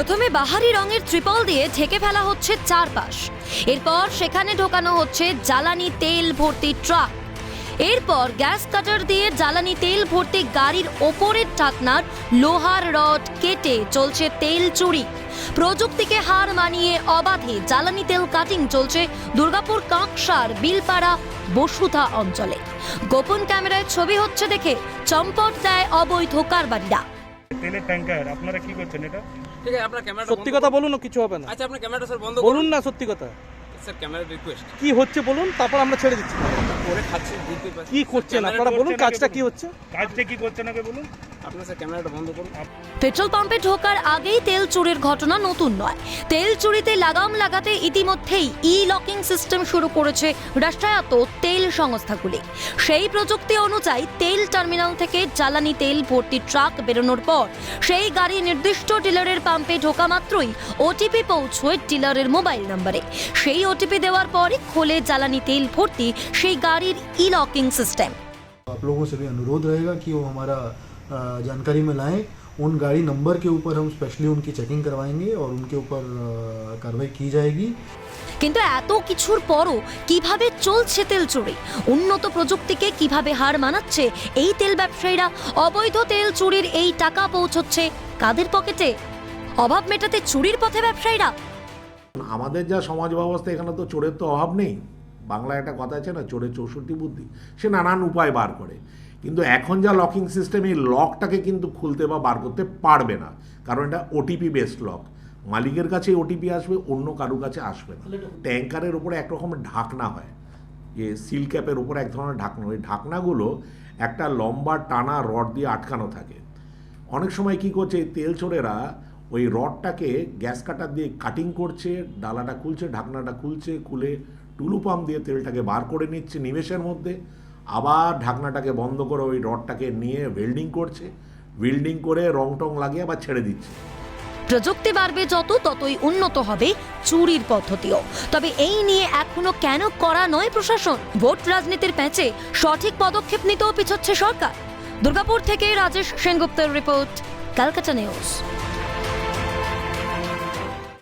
প্রথমে বাহারি রঙের ত্রিপল দিয়ে ঢেকে ফেলা হচ্ছে চারপাশ। এরপর সেখানে ঢোকানো হচ্ছে জ্বালানি তেল ভর্তি ট্রাক। এরপর গ্যাস কাটার দিয়ে জ্বালানি তেল ভর্তি গাড়ির ওপরের ঢাকনার লোহার রড কেটে চলছে তেল চুরি। প্রযুক্তিকে হার মানিয়ে অবাধে জ্বালানি তেল কাটিং চলছে দুর্গাপুর কাঁকসার বিলপাড়া বসুধা অঞ্চলে। গোপন ক্যামেরায় ছবি হচ্ছে দেখে চম্পট দেয় অবৈধ কারবারিরা। তেলের ট্যাঙ্কার আপনারা কি করছেন এটা? ঠিক আছে আপনার ক্যামেরা সত্যি কথা বলুন না কিছু হবে না। আচ্ছা আপনার ক্যামেরাটা স্যার বন্ধ বলুন করুন না সত্যি কথা। স্যার ক্যামেরা রিকোয়েস্ট কি হচ্ছে বলুন তারপর আমরা ছেড়ে দিচ্ছি। করে খাচ্ছি কি করছেন আপনারা বলুন কাজটা কি হচ্ছে? কাজটা কি করছেন আগে বলুন। আপনার স্যার ক্যামেরাটা বন্ধ করুন পেট্রোল পাম্পে ঢোকার আগেই তেল চুরির ঘটনা নতুন নয় তেল চুরিতে লাগাম লাগাতে ইতিমধ্যেই ই লকিং সিস্টেম শুরু করেছে রাষ্ট্রায়ত্ত তেল সংস্থাগুলি সেই প্রযুক্তি অনুযায়ী তেল টার্মিনাল থেকে জ্বালানি তেল ভর্তি ট্রাক বেরোনোর পর সেই গাড়ি নির্দিষ্ট ডিলারের পাম্পে ঢোকা মাত্রই ওটিপি পৌঁছয় ডিলারের মোবাইল নম্বরে সেই ওটিপি দেওয়ার পরই খোলে জ্বালানি তেল ভর্তি সেই গাড়ির ই লকিং সিস্টেম आप लोगों से भी अनुरोध रहेगा कि वो हमारा अ, जानकारी में लाएं उन गाड़ी नंबर के ऊपर हम स्पेशली उनकी चेकिंग करवाएंगे और उनके ऊपर अ, कार्रवाई की जाएगी কিন্তু এত কিছুর পরও কিভাবে চলছে তেল চুরি উন্নত প্রযুক্তিকে কিভাবে হার মানাচ্ছে এই তেল ব্যবসায়ীরা অবৈধ তেল চুরির এই টাকা পৌঁছচ্ছে কাদের পকেটে অভাব মেটাতে চুরির পথে ব্যবসায়ীরা আমাদের যা সমাজ ব্যবস্থা এখানে তো চোরের তো অভাব নেই বাংলায় একটা কথা আছে না চোরের চৌষট্টি বুদ্ধি সে নানান উপায় বার করে কিন্তু এখন যা লকিং সিস্টেম এই লকটাকে কিন্তু খুলতে বা বার করতে পারবে না। কারণ এটা ওটিপি বেসড লক মালিকের কাছে ওটিপি আসবে অন্য কারুর কাছে আসবে না। ট্যাঙ্কারের উপরে এক রকমের ঢাকনা হয়। যে সিল ক্যাপের উপরে এক ধরনের ঢাকনা ওই ঢাকনাগুলো একটা লম্বা টানা রড দিয়ে আটকানো থাকে। অনেক সময় কি করছে তেল চোরেরা ওই রডটাকে গ্যাস কাটার দিয়ে কাটিং করছে ডালাটা খুলছে ঢাকনাটা খুলছে খুলে টুলু পাম্প দিয়ে তেলটাকে বার করে নিচ্ছে নিমেষের মধ্যে। আবার ঢাকনাটাকে বন্ধ করে ওই রডটাকে নিয়ে ওয়েল্ডিং করছে। ওয়েল্ডিং করে রং টং লাগিয়ে আবার ছেড়ে দিচ্ছে। প্রযুক্তি বাড়বে যত, ততই উন্নত হবে চুরির পদ্ধতিও। তবে এই নিয়ে এখনও কেন করা নয় প্রশাসন? ভোট রাজনীতির প্যাঁচে সঠিক পদক্ষেপ নিতেও পিছচ্ছে সরকার। দুর্গাপুর থেকে রাজেশ সেনগুপ্তের রিপোর্ট ক্যালকাটা নিউজ।